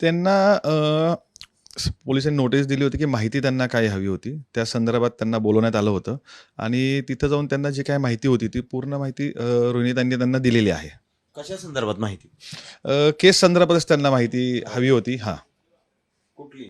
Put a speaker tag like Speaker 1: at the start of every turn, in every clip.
Speaker 1: त्यांना पोलिसांनी नोटीस दिली होती की माहिती त्यांना काय हवी होती. त्या संदर्भात त्यांना बोलवण्यात आलं होतं. आणि तिथं जाऊन त्यांना जी काय माहिती होती ती पूर्ण माहिती रोहिणीतांनी त्यांना दिलेली आहे.
Speaker 2: कशा संदर्भात माहिती?
Speaker 1: अ, केस संदर्भातच त्यांना माहिती हवी होती. हां.
Speaker 2: कुठली?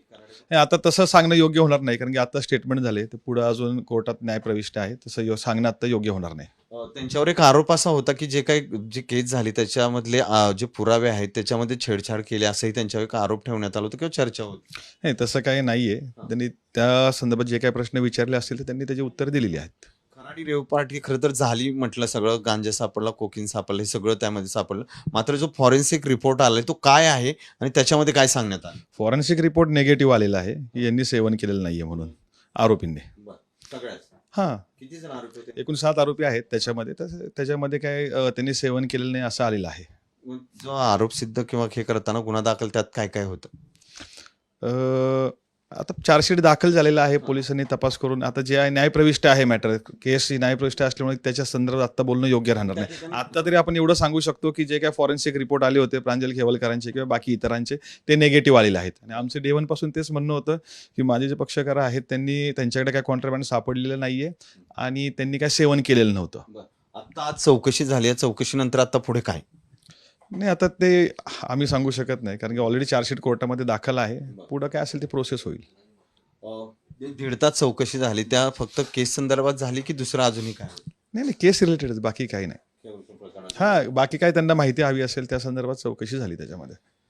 Speaker 1: हे आता तसं सांगणं योग्य होणार नाही कारण की आता स्टेटमेंट झाले तर पुढं अजून कोर्टात न्याय प्रविष्ट आहे. तसं यो- सांगणं आता योग्य होणार नाही.
Speaker 2: त्यांच्यावर एक आरोप असा होता की जे काही जी केस झाली त्याच्यामधले अ, जे पुरावे आहेत त्याच्यामध्ये छेडछाड केली असंही त्यांच्यावर एक आरोप ठेवण्यात आला होता किंवा चर्चा होती?
Speaker 1: नाही तसं काही नाही आहे त्यांनी त्या संदर्भात जे काही प्रश्न विचारले असतील तर त्यांनी त्याची उत्तरं दिलेली आहेत.
Speaker 2: खराडी रेव पार्टी खरं तर झाली म्हटलं सगळं गांजा सापडला कोकीन सापडलं हे सगळं त्यामध्ये सापडलं. मात्र जो फॉरेन्सिक रिपोर्ट आलाय तो काय आहे आणि त्याच्यामध्ये काय सांगण्यात आलं?
Speaker 1: फॉरेन्सिक रिपोर्ट निगेटिव्ह आलेला आहे. की यांनी सेवन केलेलं नाही आहे म्हणून आरोपींनी.
Speaker 2: सगळ्याच.
Speaker 1: हां.
Speaker 2: किती जण आरोपी होते?
Speaker 1: एकूण सात आरोपी आहेत त्याच्यामध्ये. तर त्याच्यामध्ये काय अ, त्यांनी सेवन केलेलं नाही असं आलेलं आहे.
Speaker 2: जो आरोप सिद्ध किंवा हे करताना गुन्हा दाखल त्यात काय काय होतं?
Speaker 1: अ, आता चार्जशीट दाखल झालेला आहे पोलिसांनी तपास करून. आता जे आहे न्यायप्रविष्ट आहे मॅटर केस ही न्यायप्रविष्ट असल्यामुळे त्याच्या संदर्भात आता बोलणं योग्य राहणार नाही. आता तरी आपण एवढं सांगू शकतो की जे काय फॉरेन्सिक रिपोर्ट आले होते प्रांजल खेवलकरांचे किंवा बाकी इतरांचे ते नेगेटिव्ह आलेले आहेत. आणि आमचं डे पासून तेच म्हणणं होतं की माझे जे पक्षकार आहेत त्यांनी त्यांच्याकडे काय कॉन्ट्राबँड सापडलेलं नाहीये आणि त्यांनी काय सेवन केलेलं नव्हतं.
Speaker 2: आता आज चौकशी झाली आहे. चौकशीनंतर आता पुढे काय?
Speaker 1: नाही आता ते आम्ही सांगू शकत नाही कारण की ऑलरेडी चार्जशीट कोर्टामध्ये दाखल आहे. पुढं काय असेल ते प्रोसेस होईल.
Speaker 2: जे दीड तास चौकशी झाली त्या फक्त केस संदर्भात झाली की दुसरं अजूनही काय?
Speaker 1: नाही नाही केस रिलेटेड बाकी काही नाही. हा बाकी काय त्यांना माहिती हवी असेल त्या संदर्भात चौकशी झाली त्याच्यामध्ये.